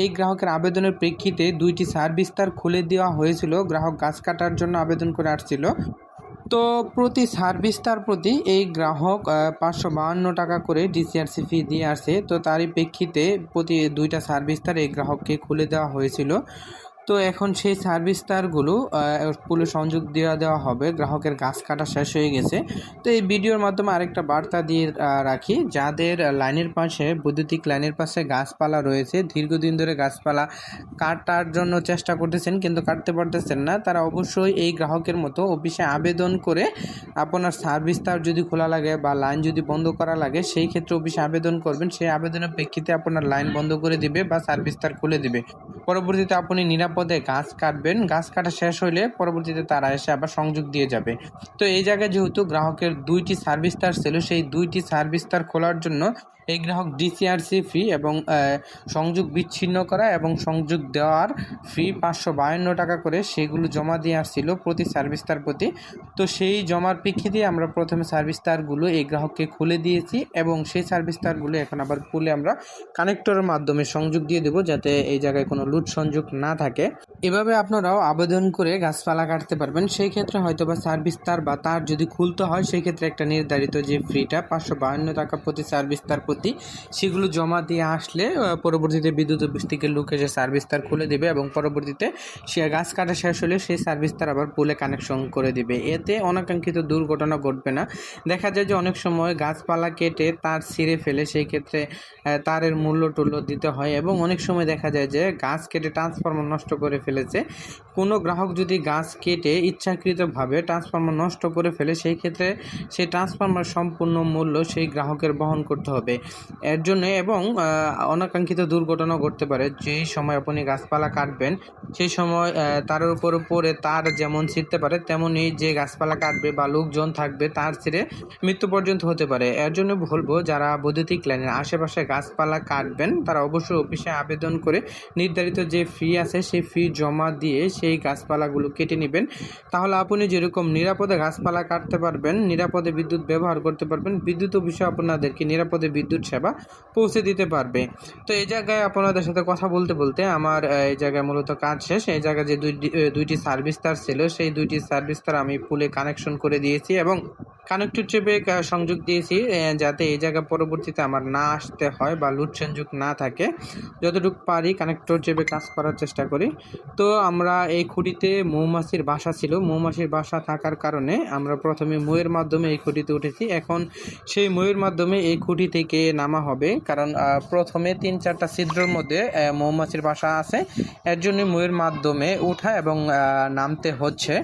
এই গ্রাহকের আবেদনের প্রেক্ষিতে দুইটি সার্ভিস তার খুলে দেওয়া হয়েছিল। গ্রাহক গাছ কাটার জন্য আবেদন করে আসছিল। তো প্রতি সার্ভিস তার প্রতি এই গ্রাহক পাঁচশো বাহান্ন টাকা করে ডিসিআরসি ফি দিয়ে আসে। তো তারই প্রেক্ষিতে প্রতি দুইটা সার্ভিস তার এই গ্রাহককে খুলে দেওয়া হয়েছিল। তো এখন সেই সার্ভিস তারগুলো পুলে সংযোগ দেওয়া দেওয়া হবে, গ্রাহকের গাছ কাটা শেষ হয়ে গেছে। তো এই ভিডিওর মাধ্যমে আরেকটা বার্তা দিয়ে রাখি, যাদের লাইনের পাশে, বৈদ্যুতিক লাইনের পাশে গাছপালা রয়েছে, দীর্ঘদিন ধরে গাছপালা কাটার জন্য চেষ্টা করতেছেন, কিন্তু কাটতে পারতেছেন না, তারা অবশ্যই এই গ্রাহকের মতো অফিসে আবেদন করে আপনার সার্ভিস তার যদি খোলা লাগে বা লাইন যদি বন্ধ করা লাগে, সেই ক্ষেত্রে অফিসে আবেদন করবেন। সেই আবেদনের প্রেক্ষিতে আপনার লাইন বন্ধ করে দিবে বা সার্ভিস তার খুলে দিবে। পরবর্তীতে আপনি নিরাপদে গাছ কাটবেন, গাছ কাটা শেষ হইলে পরবর্তীতে তারা এসে আবার সংযোগ দিয়ে যাবে। তো এই জায়গায় যেহেতু গ্রাহকের দুইটি সার্ভিস তার ছিল, সেই দুইটি সার্ভিস তার খোলার জন্য এই গ্রাহক ডিসিআরসি ফি এবং সংযোগ বিচ্ছিন্ন করা এবং সংযোগ দেওয়ার ফি পাঁচশো বায়ান্ন টাকা করে সেগুলো জমা দিয়ে আসছিল প্রতি সার্ভিস তার প্রতি। তো সেই জমার প্রেক্ষিতে আমরা প্রথমে সার্ভিস তারগুলো এই গ্রাহককে খুলে দিয়েছি এবং সেই সার্ভিস তারগুলো এখন আবার খুলে আমরা কানেক্টরের মাধ্যমে সংযোগ দিয়ে দেবো যাতে এই জায়গায় কোনো লুট সংযোগ না থাকে। এভাবে আপনারাও আবেদন করে গাছপালা কাটতে পারবেন। সেই ক্ষেত্রে হয়তো বা সার্ভিস তার বা তার যদি খুলতে হয়, সেই ক্ষেত্রে একটা নির্ধারিত যে ফ্রিটা পাঁচশো বাহান্ন টাকা প্রতি সার্ভিস তার প্রতি সেগুলো জমা দিয়ে আসলে পরবর্তীতে বিদ্যুৎ অফিস থেকে লোক এসে সার্ভিস তার খুলে দেবে এবং পরবর্তীতে সে গাছ কাটা শেষ হলে সেই সার্ভিস তার আবার পুলে কানেকশন করে দিবে। এতে অনাকাঙ্ক্ষিত দুর্ঘটনা ঘটবে না। দেখা যায় যে অনেক সময় গাছপালা কেটে তার ছিঁড়ে ফেলে, সেই ক্ষেত্রে তারের মূল্য টুল্য দিতে হয় এবং অনেক সময় দেখা যায় যে গাছ কেটে ট্রান্সফর্মার নষ্ট করে ফেলেছে। কোনো গ্রাহক যদি গাছ কেটে ইচ্ছাকৃতভাবে ট্রান্সফর্মার নষ্ট করে ফেলে, সেই ক্ষেত্রে সেই ট্রান্সফর্মার সম্পূর্ণ মূল্য সেই গ্রাহকের বহন করতে হবে। এর জন্য এবং অনাকাঙ্ক্ষিত দুর্ঘটনা ঘটতে পারে। যেই সময় আপনি গাছপালা কাটবেন, সেই সময় তার উপর পরে তার যেমন ছিঁড়তে পারে, তেমনই যে গাছপালা কাটবে বা লোকজন থাকবে, তার ছিঁড়ে মৃত্যু পর্যন্ত হতে পারে। এর জন্য বলব, যারা বৈদ্যুতিক লাইনের আশেপাশে গাছপালা কাটবেন, তারা অবশ্যই অফিসে আবেদন করে নির্ধারিত যে ফি আছে, সেই ফি জমা দিয়ে সেই গাছপালাগুলো কেটে নেবেন। তাহলে আপনি যেরকম নিরাপদে গাছপালা কাটতে পারবেন, নিরাপদে বিদ্যুৎ ব্যবহার করতে পারবেন, বিদ্যুৎ অফিসে আপনাদেরকে নিরাপদে বিদ্যুৎ সেবা পৌঁছে দিতে পারবে। তো এই জায়গায় আপনাদের সাথে কথা বলতে বলতে আমার এই জায়গায় মূলত কাজ শেষ। এই জায়গায় যে দুই দুইটি সার্ভিস তার ছিল, সেই দুইটি সার্ভিস তার আমি পুলে কানেকশন করে দিয়েছি এবং কানেক্টর চেপে সংযোগ দিয়েছি যাতে এই জায়গা পরবর্তীতে আমার না আসতে হয় বা লুট সংযোগ না থাকে। যতটুকু পারি কানেক্টর চেপে কাজ করার চেষ্টা করি। তো আমরা এই খুঁটিতে মৌমাছির বাসা ছিল। মৌমাছির বাসা থাকার কারণে আমরা প্রথমে ময়ের মাধ্যমে এই খুঁটিতে উঠেছি। এখন সেই ময়ের মাধ্যমে এই খুঁটি থেকে নামা হবে। কারণ প্রথমে তিন চারটা ছিদ্রর মধ্যে মৌমাছির বাসা আছে। এর জন্য ময়ূর মাধ্যমে উঠা এবং নামতে হচ্ছে।